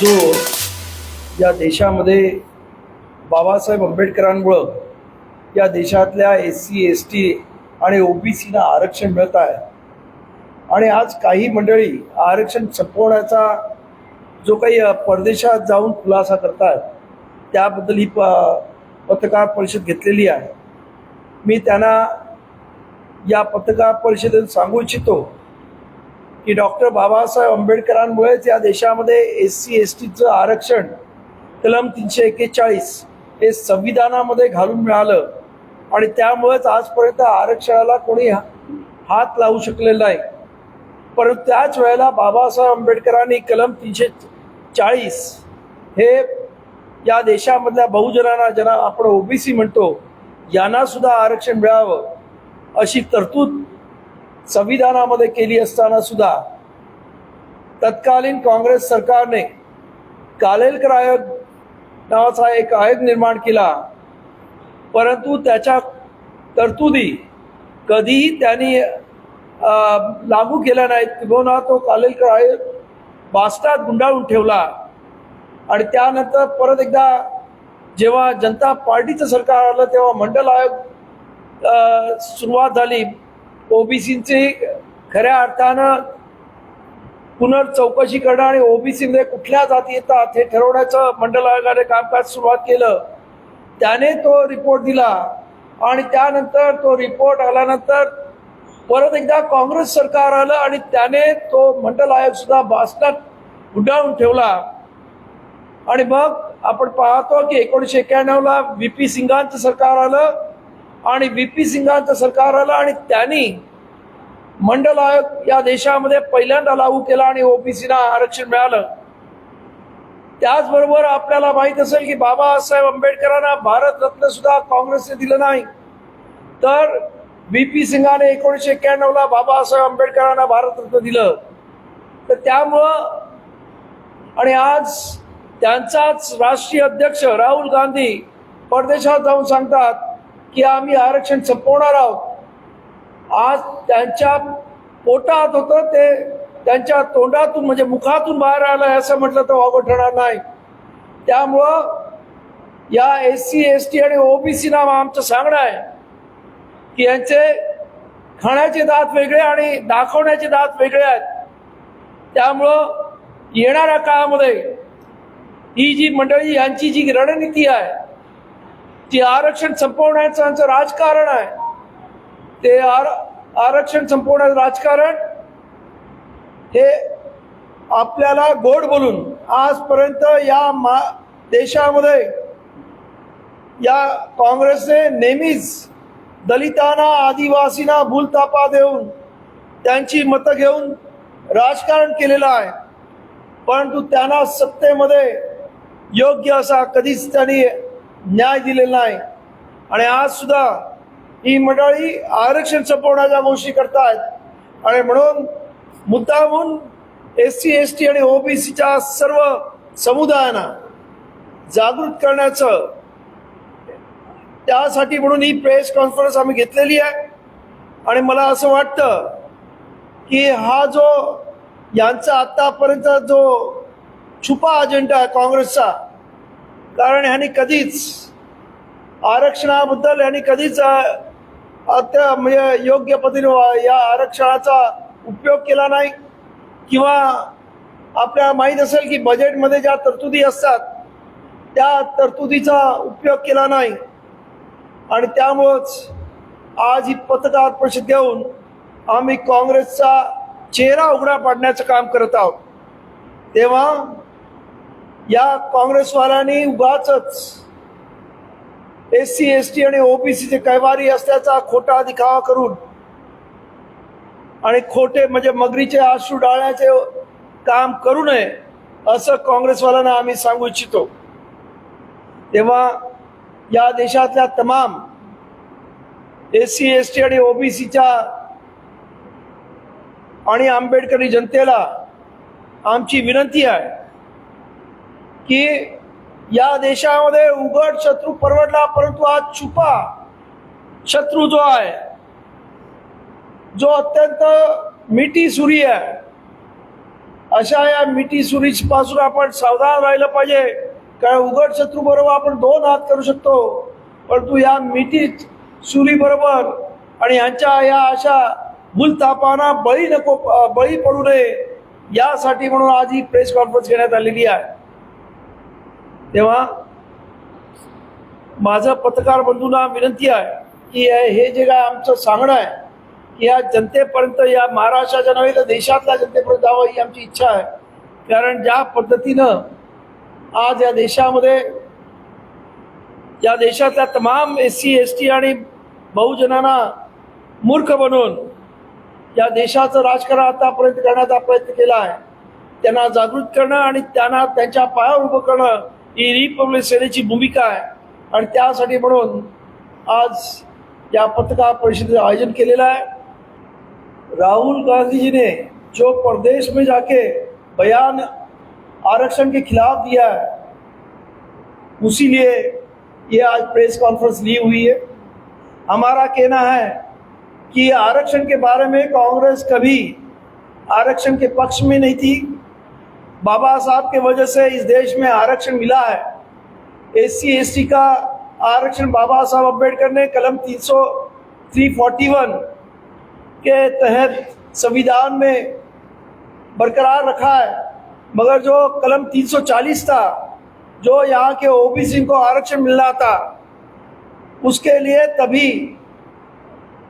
जो या देशामध्ये बाबासाहेब आंबेडकरांमुळं या देशातल्या एस सी एस टी आणि ओ बी सीना आरक्षण मिळत आहे. आणि आज काही मंडळी आरक्षण संपवण्याचा जो काही परदेशात जाऊन खुलासा करतात त्याबद्दल ही प पत्रकार परिषद घेतलेली आहे. मी त्यांना या पत्रकार परिषदेत सांगू इच्छितो की डॉक्टर बाबासाहेब आंबेडकरांमुळेच या देशामध्ये एस सी एस टीचं आरक्षण कलम तीनशे एक्केचाळीस हे संविधानामध्ये घालून मिळालं. आणि त्यामुळेच आजपर्यंत आरक्षणाला कोणी हा- हात लावू शकलेला नाही. परंतु त्याच वेळेला बाबासाहेब आंबेडकरांनी कलम तीनशे चाळीस हे या देशामधल्या बहुजनांना ज्यांना आपण ओबीसी म्हणतो यांना सुद्धा आरक्षण मिळावं अशी तरतूद संविधानामध्ये केली असताना सुद्धा तत्कालीन काँग्रेस सरकारने कालेलकर आयोग नावाचा एक आयोग निर्माण केला. परंतु त्याच्या तरतुदी कधीही त्यांनी लागू केल्या नाहीत. किंवा तो कालेलकर आयोग बास्टात गुंडाळून ठेवला. आणि त्यानंतर परत एकदा जेव्हा जनता पार्टीचं सरकार आलं तेव्हा मंडल आयोग सुरुवात झाली. ओबीसीची खऱ्या अर्थानं पुनर्चौकशी करणं आणि ओबीसीमध्ये कुठल्या जाती येतात हे ठरवण्याचं मंडल आयोगाने कामकाज सुरुवात केलं. त्याने तो रिपोर्ट दिला आणि त्यानंतर तो रिपोर्ट आल्यानंतर परत एकदा काँग्रेस सरकार आलं आणि त्याने तो मंडल आयोग सुद्धा बासटात गुंडाळून ठेवला. आणि मग आपण पाहतो की एकोणीसशे एक्क्याण्णवला व्ही पी सिंगांचं सरकार आलं. आणि व्ही पी सिंगांचं सरकार आलं आणि त्यांनी मंडल आयोग या देशामध्ये पहिल्यांदा लागू केला आणि ओबीसीला आरक्षण मिळालं. त्याचबरोबर आपल्याला माहीत असेल की बाबासाहेब आंबेडकरांना भारतरत्न सुद्धा काँग्रेसने दिलं नाही. तर व्ही पी सिंगाने एकोणीसशे एक्क्याण्णवला बाबासाहेब आंबेडकरांना भारतरत्न दिलं. तर त्यामुळं आणि आज त्यांचाच राष्ट्रीय अध्यक्ष राहुल गांधी परदेशात जाऊन सांगतात की आम्ही आरक्षण संपवणार आहोत. आज त्यांच्या पोटात होतं ते त्यांच्या तोंडातून म्हणजे मुखातून बाहेर आलं असं म्हटलं तर वावं ठरणार नाही. त्यामुळं या एस सी एस टी आणि ओबीसी नाव आमचं सांगणं आहे की यांचे खाण्याचे दात वेगळे आणि दाखवण्याचे दात वेगळे आहेत. त्यामुळं येणाऱ्या काळामध्ये ही जी मंडळी यांची जी रणनीती आहे ती आरक्षण संपवण्याचं आमचं राजकारण आहे. ते आर आरक्षण संपवण्याचं राजकारण हे आपल्याला गोड बोलून आजपर्यंत या मा देशामध्ये या काँग्रेसने नेहमीच दलितांना आदिवासींना भूलतापा देऊन त्यांची मतं घेऊन राजकारण केलेलं आहे. परंतु त्यांना सत्तेमध्ये योग्य असा कधीच त्यांनी न्याय दिलेला नाही. आणि आज सुद्धा ही मंडळी आरक्षण संपवण्याच्या गोष्टी करतायत. आणि म्हणून मुद्दाहून एस सी एस टी आणि ओबीसीच्या सर्व समुदायांना जागृत करण्याचं त्यासाठी म्हणून ही प्रेस कॉन्फरन्स आम्ही घेतलेली आहे. आणि मला असं वाटतं की हा जो यांचा आतापर्यंत जो छुपा अजेंडा आहे काँग्रेसचा कारण ह्यांनी कधीच आरक्षणाबद्दल यांनी कधीच अ, म्हणजे योग्य पद्धतीने या आरक्षणाचा उपयोग केला नाही. किंवा आपल्याला माहीत असेल की बजेटमध्ये ज्या तरतुदी असतात त्या तरतुदीचा उपयोग केला नाही. आणि त्यामुळंच आज ही पत्रकार परिषद घेऊन आम्ही काँग्रेसचा चेहरा उघडा पाडण्याचं काम करत आहोत. तेव्हा या काँग्रेसवाल्यांनी उगाच एस सी एस टी आणि ओबीसीचे कैवारी असल्याचा खोटा दिखावा करून आणि खोटे म्हणजे मगरीचे आश्रू डाळण्याचे काम करू नये असं काँग्रेसवाल्यांना आम्ही सांगू इच्छितो. तेव्हा या देशातल्या तमाम एस सी एस टी आणि ओबीसीच्या आणि आंबेडकरी जनतेला आमची विनंती आहे की या देशामध्ये उघड शत्रू परवडला परंतु आज छुपा शत्रू जो आहे जो अत्यंत मिठी सुरी आहे. अशा या मिठी सुरी पासून आपण सावधान राहिलं पाहिजे. कारण उघड शत्रू बरोबर आपण दोन हात करू शकतो. परंतु या मिठी सुरी बरोबर आणि यांच्या या अशा भूलतापांना बळी नको बळी पडू नये यासाठी म्हणून आज ही प्रेस कॉन्फरन्स घेण्यात आलेली आहे. तेव्हा माझं पत्रकार बंधूंना विनंती आहे की हे जे काय आमचं सांगणं आहे की या जनतेपर्यंत या महाराष्ट्राच्या नव्हे तर देशातल्या जनतेपर्यंत जावं ही आमची इच्छा आहे. कारण ज्या पद्धतीनं आज या देशामध्ये या देशातल्या तमाम एस सी एस टी आणि बहुजनांना मूर्ख बनवून या देशाचं राजकारण आतापर्यंत करण्याचा प्रयत्न केला आहे. त्यांना जागृत करणं आणि त्यांना त्यांच्या पायावर उभं करणं ही रिपब्लिक सेनेची भूमिका आहे आणि त्यासाठी म्हणून आज या पत्रकार परिषदेचं आयोजन केलेलं आहे। राहुल गांधी जी ने जो प्रदेश में जाके बयान आरक्षण के खिलाफ दिया है उसीलिए ये आज प्रेस कॉन्फ्रेंस ली हुई है। हमारा कहना है कि आरक्षण के बारे में कांग्रेस कभी आरक्षण के पक्ष में नहीं थी। बाबा साहब के वजह से इस देश में आरक्षण मिला है। एस सी का आरक्षण बाबा साहब अंबेडकर ने कलम तीन सौ थ्री फोर्टी वन के तहत संविधान में बरकरार रखा है। मगर जो कलम 340 था, जो यहाँ के ओबीसी को आरक्षण मिलना था, उसके लिए तभी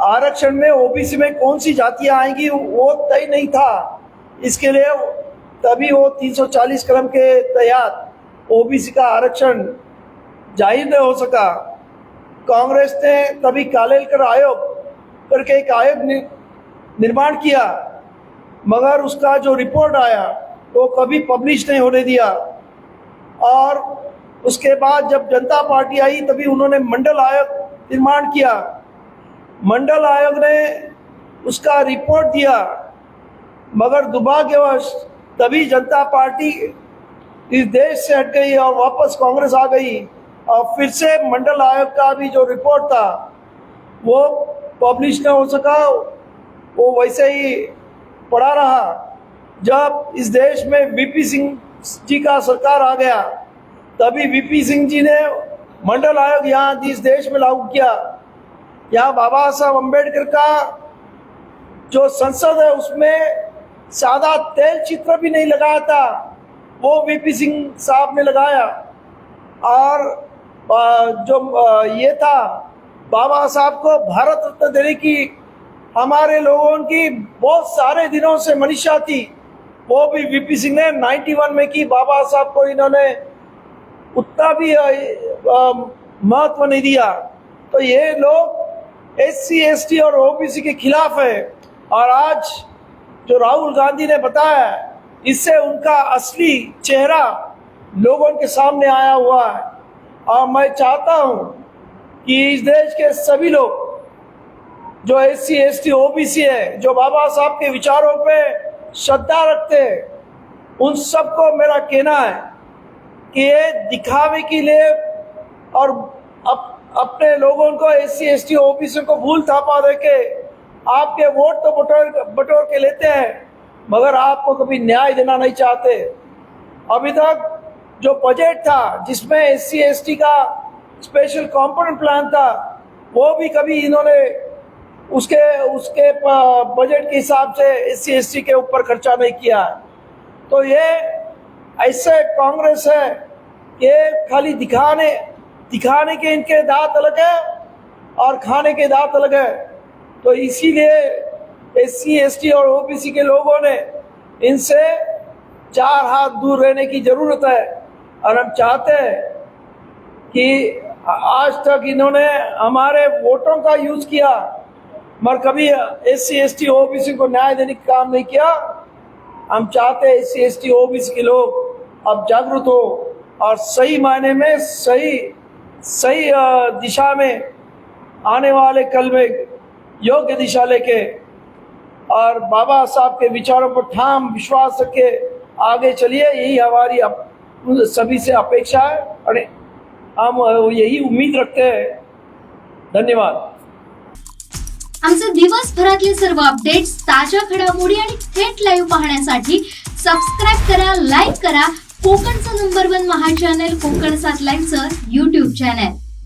आरक्षण में ओबीसी में कौन सी जातियाँ आएँगी, वो तय नहीं था। इसके लिए तभी वो 340 कलम के तहत ओबीसी का आरक्षण ज़ाहिर नहीं हो सका। कांग्रेस ने तभी कालेलकर आयोग करके एक आयोग निर्माण किया, मगर उसका जो रिपोर्ट आया, वो कभी पब्लिश नहीं होने दिया। और उसके बाद जब जनता पार्टी आई, तभी उन्होंने मंडल आयोग निर्माण किया। मंडल आयोग ने उसका रिपोर्ट दिया, मगर दुर्भाग्यवश तभी जनता पार्टी इस देश से हट गई और वापस कांग्रेस आ गई। और फिर से मंडल आयोग का भी जो रिपोर्ट था, वो पब्लिश न हो सका, वो वैसे ही पड़ा रहा। जब इस देश में वीपी सिंह जी का सरकार आ गया, तभी वीपी सिंह जी ने मंडल आयोग यहाँ इस देश में लागू किया, यहाँ बाबा साहब अंबेडकर का जो संसद है, उसमें सादा तेल चित्र भी नहीं लगाया था, वो वीपी सिंह साहब ने लगाया। और जो ये था, बाबा साहब को भारत रत्न देने की, हमारे लोगों की बहुत सारे दिनों से मनीषा थी, वो भी वीपी सिंह ने 91 में की, बाबा साहब को इन्होंने उतना भी महत्व नहीं दिया। तो ये लोग एस सी एस टी और ओबीसी के खिलाफ है, और आज जो राहुल गांधी ने बताया इससे उनका असली चेहरा लोगों के सामने आया हुआ है। और मैं चाहता हूँ कि इस देश के सभी लोग जो S C S T OBC है जो बाबा साहब के विचारों पे श्रद्धा रखते हैं उन सबको मेरा कहना है कि ये दिखावे के लिए और अप, अपने लोगों को S C S T OBC को भूल थापा दे के आपके वोट तो बटोर बटोर के लेते हैं, मगर आपको कभी न्याय देना नहीं चाहते। अभी तक जो बजट था, जिसमें एस सी एस टी का स्पेशल कॉम्पोनेंट प्लान था, वो भी कभी इन्होंने उसके उसके बजट के हिसाब से एस सी एस टी के ऊपर खर्चा नहीं किया। है तो ये ऐसे कांग्रेस है, ये खाली दिखाने दिखाने के इनके दांत अलग है और खाने के दांत अलग है। तो इसीलिए एस सी और ओबीसी के लोगों ने इनसे चार हाथ दूर रहने की ज़रूरत है। और हम चाहते हैं कि आज तक इन्होंने हमारे वोटों का यूज़ किया, मगर कभी S C S T OBC को न्याय देने का काम नहीं किया। हम चाहते हैं S C S T O के लोग अब जागरूक हो और सही मायने में सही सही दिशा में आने वाले कल में योग्य दिशा लेके और बाबा साहब के विचारों पर ठाम विश्वास रखे आगे चलिए। यही हमारी अप, सभी से अपेक्षा है और हम यही उम्मीद रखते हैं। धन्यवाद। आमचे दिवसभरातले सर्व अपडेट्स ताज्या घडामोडी आणि थेट लाईव्ह पाहण्यासाठी सबस्क्राईब करा लाईक करा. कोकणचं नंबर वन महा चॅनल कोकण सात लाईव्हचं युट्यूब चॅनल